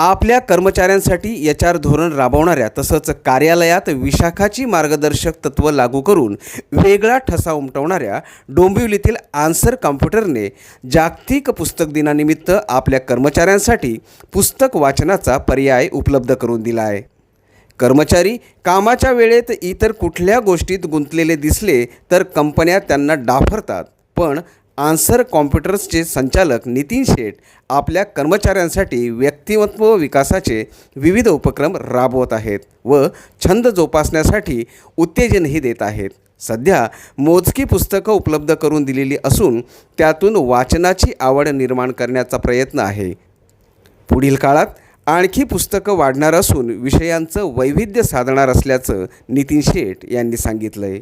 आपल्या कर्मचाऱ्यांसाठी H R धोरण राबवणाऱ्या तसंच कार्यालयात विशाखाची मार्गदर्शक तत्त्व लागू करून वेगळा ठसा उमटवणाऱ्या डोंबिवलीतील आन्सर कॉम्प्युटरने जागतिक पुस्तक दिनानिमित्त आपल्या कर्मचाऱ्यांसाठी पुस्तक वाचनाचा पर्याय उपलब्ध करून दिला आहे. कर्मचारी कामाच्या वेळेत इतर कुठल्या गोष्टीत गुंतलेले दिसले तर कंपन्या त्यांना डाफरतात. पण आन्सर कॉम्प्युटर्सचे संचालक नितीन शेठ आपल्या कर्मचाऱ्यांसाठी व्यक्तिमत्व विकासाचे विविध उपक्रम राबवत आहेत व छंद जोपासण्यासाठी उत्तेजनही देत आहेत. सध्या मोजकी पुस्तकं उपलब्ध करून दिलेली असून त्यातून वाचनाची आवड निर्माण करण्याचा प्रयत्न आहे. पुढील काळात आणखी पुस्तकं वाढणार असून विषयांचं वैविध्य साधणार असल्याचं नितीन शेठ यांनी सांगितलं आहे